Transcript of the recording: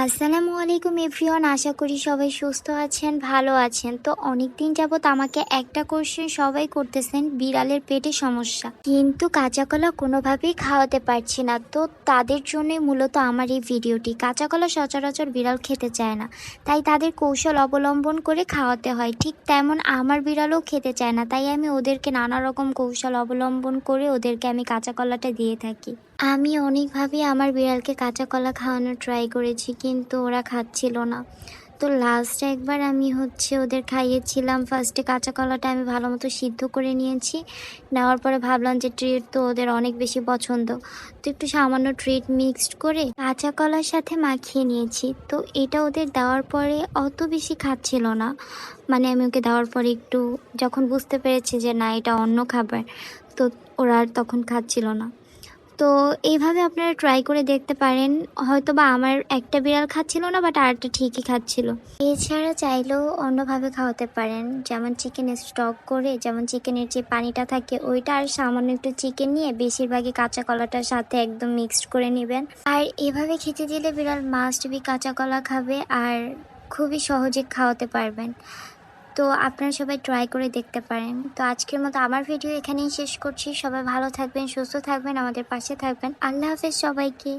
আসসালামু আলাইকুম এভরিওয়ান। আশা করি সবাই সুস্থ আছেন, ভালো আছেন। তো অনেক দিন যাবত আমাকে একটা কোশ্চেন সবাই করতেছেন, বিড়ালের পেটে সমস্যা। কিন্তু কাঁচা কলা কোনোভাবেই খাওয়াতে পারছি না। তো তাদের জন্যই মূলত আমার এই ভিডিওটি। কাঁচা কলা সচরাচর বিড়াল খেতে চায় না। তাই তাদের কৌশল অবলম্বন করে খাওয়াতে হয়। ঠিক তেমন আমার বিড়ালও খেতে চায় না। তাই আমি ওদেরকে নানা রকম কৌশল অবলম্বন করে ওদেরকে আমি কাঁচা কলাটা দিয়ে থাকি। আমি অনেকভাবে আমার বিড়ালকে কাঁচা কলা খাওয়ানোর ট্রাই করেছি, কিন্তু ওরা খাচ্ছিল না। তো লাস্টে একবার আমি হচ্ছে ওদের খাইয়েছিলাম। ফার্স্টে কাঁচা কলাটা আমি ভালো মতো সিদ্ধ করে নিয়েছি। নেওয়ার পরে ভাবলাম যে ট্রিট তো ওদের অনেক বেশি পছন্দ। তো একটু সামান্য ট্রিট মিক্সড করে কাঁচা কলার সাথে মাখিয়ে নিয়েছি। তো এটা ওদের দেওয়ার পরে অত বেশি খাচ্ছিল না। মানে আমি ওকে দেওয়ার পরে একটু যখন বুঝতে পেরেছি যে না, এটা অন্য খাবার, তো ওরা তখন খাচ্ছিল না। তো এইভাবে আপনারা ট্রাই করে দেখতে পারেন। হয়তো বা আমার একটা বিড়াল খাচ্ছিল না বাট আরেকটা ঠিকই খাচ্ছিল। এছাড়া চাইলেও অন্যভাবে খাওয়াতে পারেন। যেমন চিকেন স্টক করে, যেমন চিকেনের যে পানিটা থাকে, ওইটা আর সামান্য একটু চিকেন নিয়ে বেশিরভাগই কাঁচা কলাটার সাথে একদম মিক্সড করে নেবেন। আর এভাবে খেতে দিলে বিড়াল মাস্ট বি কাঁচা কলা খাবে আর খুবই সহজে খাওয়াতে পারবেন। তো আপনারা সবাই ট্রাই করে দেখতে পারেন। তো আজকের মতো আমার ভিডিও এখানেই শেষ করছি। সবাই ভালো থাকবেন, সুস্থ থাকবেন, আমাদের পাশে থাকবেন। আল্লাহ হাফেজ সবাইকে।